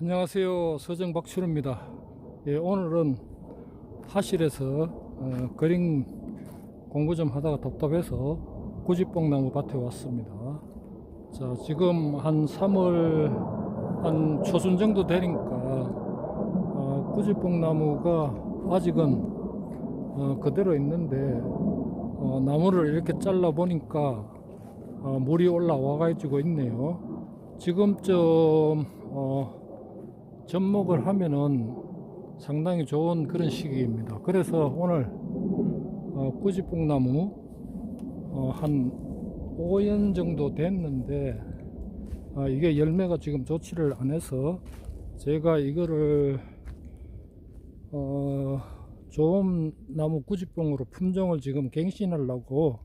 안녕하세요. 서정 박철우입니다. 예, 오늘은 하실에서 어, 그림 공부 좀 하다가 답답해서 구지뽕나무 밭에 왔습니다. 자, 지금 한 3월 한 초순 정도 되니까 어, 구지뽕나무가 아직은 어, 그대로 있는데 어, 나무를 이렇게 잘라 보니까 어, 물이 올라와 가지고 있네요. 지금쯤 어, 접목을 하면은 상당히 좋은 그런 시기입니다. 그래서 오늘 어, 꾸지뽕나무 어, 한 5년 정도 됐는데 어, 이게 열매가 지금 좋지를 않아서 제가 이거를 어, 좋은 나무 꾸지뽕으로 품종을 지금 갱신하려고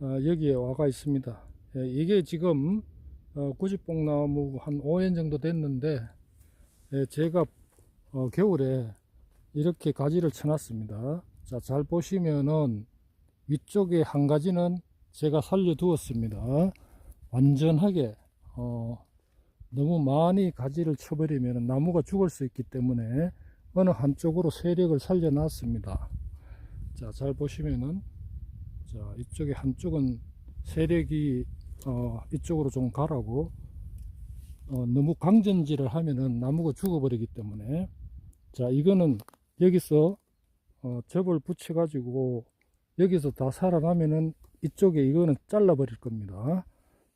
어, 여기에 와가 있습니다. 예, 이게 지금 어, 꾸지뽕나무 한 5년 정도 됐는데 예, 제가 어, 겨울에 이렇게 가지를 쳐놨습니다. 자, 잘 보시면은 위쪽에 한 가지는 제가 살려 두었습니다. 완전하게 어, 너무 많이 가지를 쳐버리면 나무가 죽을 수 있기 때문에 어느 한쪽으로 세력을 살려 놨습니다. 자, 잘 보시면은 자, 이쪽에 한쪽은 세력이 어, 이쪽으로 좀 가라고 어, 너무 강전지를 하면은 나무가 죽어버리기 때문에. 자 이거는 여기서 어, 접을 붙여 가지고 여기서 다 살아나면은 이쪽에 이거는 잘라 버릴 겁니다.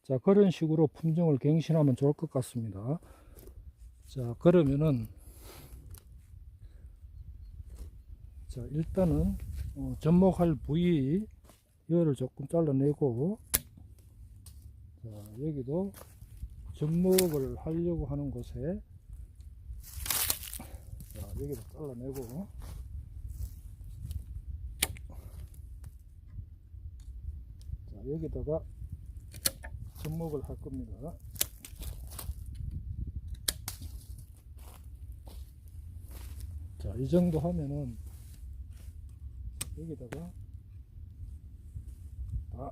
자 그런 식으로 품종을 갱신하면 좋을 것 같습니다. 자 그러면은 자 일단은 어, 접목할 부위 이거를 조금 잘라내고 자 여기도 접목을 하려고 하는 곳에 자, 여기도 잘라내고 자, 여기다가 접목을 할 겁니다. 자, 이 정도 하면은 여기다가 다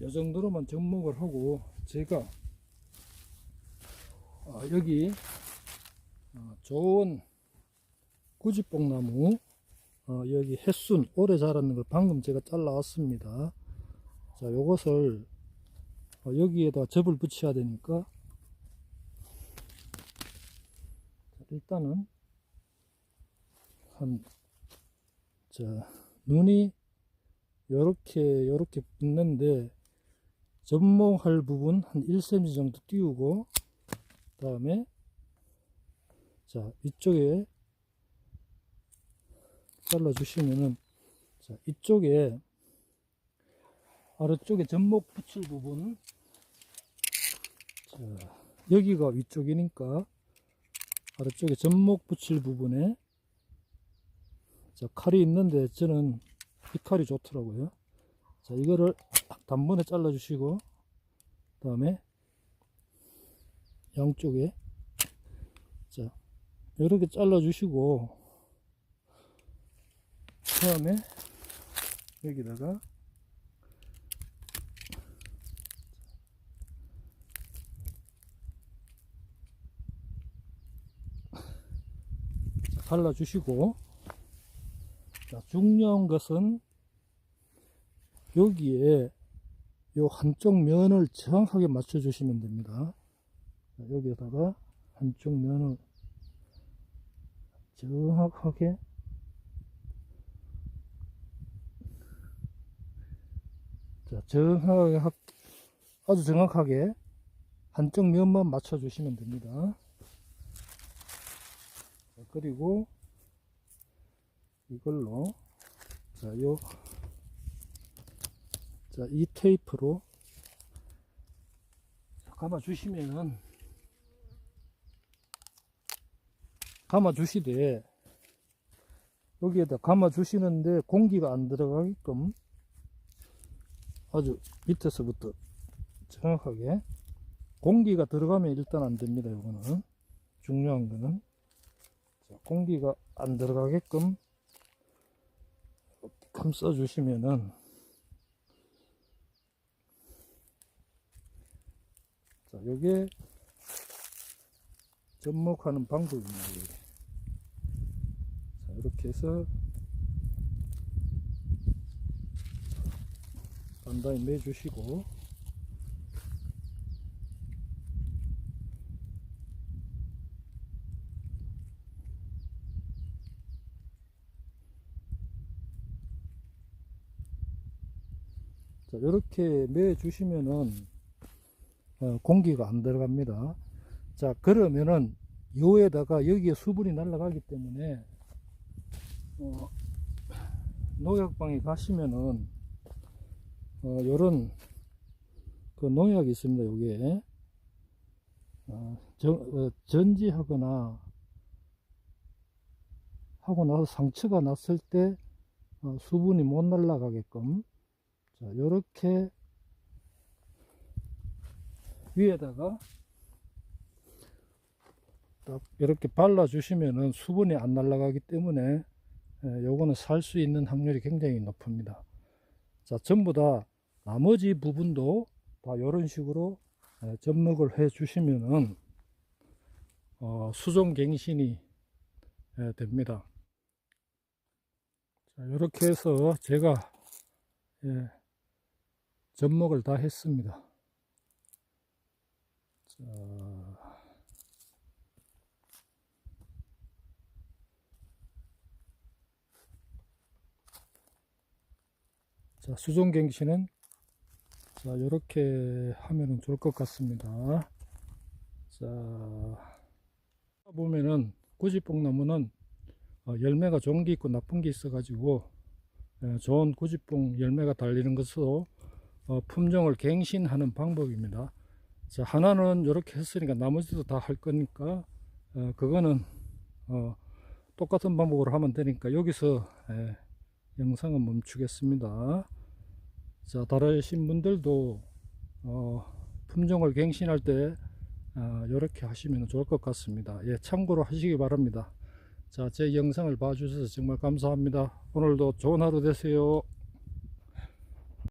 이 정도로만 접목을 하고 제가 어, 여기 어, 좋은 구지뽕나무 어, 여기 햇순 오래 자랐는 걸 방금 제가 잘라왔습니다. 자, 요것을 어, 여기에다 접을 붙여야 되니까 자, 일단은 한 자, 눈이 요렇게 요렇게 붙는데 접목할 부분 한 1cm 정도 띄우고 그 다음에 자 이쪽에 잘라 주시면은 자 이쪽에 아래쪽에 접목 붙일 부분 자 여기가 위쪽이니까 아래쪽에 접목 붙일 부분에 자 칼이 있는데 저는 이 칼이 좋더라고요. 자, 이거를 단번에 잘라 주시고, 그 다음에 양쪽에, 자, 이렇게 잘라 주시고, 그 다음에 여기다가 잘라 주시고, 자, 중요한 것은 여기에 요 한쪽 면을 정확하게 맞춰 주시면 됩니다. 자, 여기에다가 한쪽 면을 정확하게 자, 정확하게 하- 아주 정확하게 한쪽 면만 맞춰 주시면 됩니다. 자, 그리고 이걸로 자, 요 자, 이 테이프로 감아 주시면은 감아 주시되 여기에다 감아 주시는데 공기가 안 들어가게끔 아주 밑에서부터 정확하게 공기가 들어가면 일단 안 됩니다. 요거는 중요한 거는 자, 공기가 안 들어가게끔 감싸 주시면은 자, 요게 접목하는 방법입니다. 자, 이렇게 해서 단단히 매주시고 자, 이렇게 매 주시면은 어, 공기가 안 들어갑니다. 자, 그러면은 요에다가 여기에 수분이 날아가기 때문에 어, 농약방에 가시면은 어, 요런 그 농약이 있습니다. 요게 어, 저- 어, 전지하거나 하고 나서 상처가 났을 때 어, 수분이 못 날아가게끔 자, 요렇게 위에다가 딱 이렇게 발라 주시면은 수분이 안 날아가기 때문에 예, 요거는 살 수 있는 확률이 굉장히 높습니다. 자, 전부 다 나머지 부분도 다 이런 식으로 예, 접목을 해 주시면은 어, 수종 갱신이 예, 됩니다. 자, 이렇게 해서 제가 예, 접목을 다 했습니다. 자, 자, 수종갱신은 자, 이렇게 하면은 좋을 것 같습니다. 자, 보면은 구지뽕나무는 어, 열매가 좋은 게 있고 나쁜 게 있어가지고 예, 좋은 구지뽕 열매가 달리는 것으로 어, 품종을 갱신하는 방법입니다. 자, 하나는 이렇게 했으니까 나머지도 다 할 거니까 어, 그거는 어, 똑같은 방법으로 하면 되니까 여기서 예, 영상은 멈추겠습니다. 자, 다르신 분들도 어, 품종을 갱신할 때 이렇게 하시면 좋을 것 같습니다. 예, 참고로 하시기 바랍니다. 자, 제 영상을 봐주셔서 정말 감사합니다. 오늘도 좋은 하루 되세요.